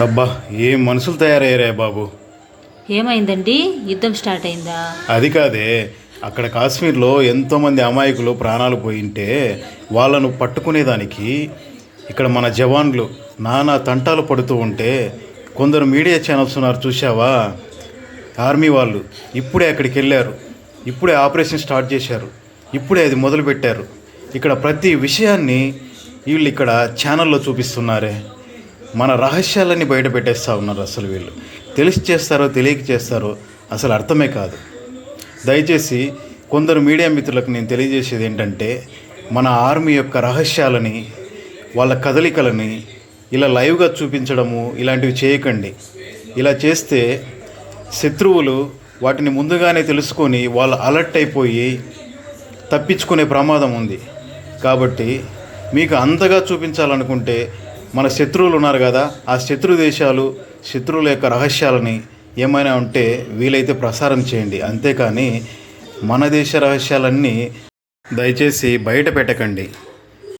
అబ్బా ఏం మనుషులు తయారయ్యారే బాబు? ఏమైందండి? యుద్ధం స్టార్ట్ అయిందా? అది కాదే. అక్కడ కాశ్మీర్లో ఎంతోమంది అమాయకులు ప్రాణాలు పోయింటే వాళ్ళను పట్టుకునేదానికి ఇక్కడ మన జవాన్లు నానా తంటాలు పడుతూ ఉంటే కొందరు మీడియా ఛానల్స్ ఉన్నారు చూసావా ఆర్మీ వాళ్ళు ఇప్పుడే అక్కడికి వెళ్ళారు. ఇప్పుడే ఆపరేషన్ స్టార్ట్ చేశారు. ఇప్పుడే అది మొదలుపెట్టారు. ఇక్కడ ప్రతి విషయాన్ని వీళ్ళు ఇక్కడ ఛానల్లో చూపిస్తున్నారే. మన రహస్యాలన్నీ బయట పెట్టేస్తూ ఉన్నారు అసలు వీళ్ళు. తెలిసి చేస్తారో తెలియక చేస్తారో అసలు అర్థమే కాదు. దయచేసి కొందరు మీడియా మిత్రులకు నేను తెలియజేసేది ఏంటంటే మన ఆర్మీ యొక్క రహస్యాలని వాళ్ళ కదలికలని ఇలా లైవ్గా చూపించడము ఇలాంటివి చేయకండి. ఇలా చేస్తే శత్రువులు వాటిని ముందుగానే తెలుసుకొని వాళ్ళు అలర్ట్ అయిపోయి తప్పించుకునే ప్రమాదం ఉంది. కాబట్టి మీకు అంతగా చూపించాలనుకుంటే మన శత్రువులు ఉన్నారు కదా ఆ శత్రు దేశాలు శత్రువుల యొక్క రహస్యాలని ఏమైనా ఉంటే వీలైతే ప్రసారం చేయండి. అంతేకాని మన దేశ రహస్యాలన్నీ దయచేసి బయట పెట్టకండి.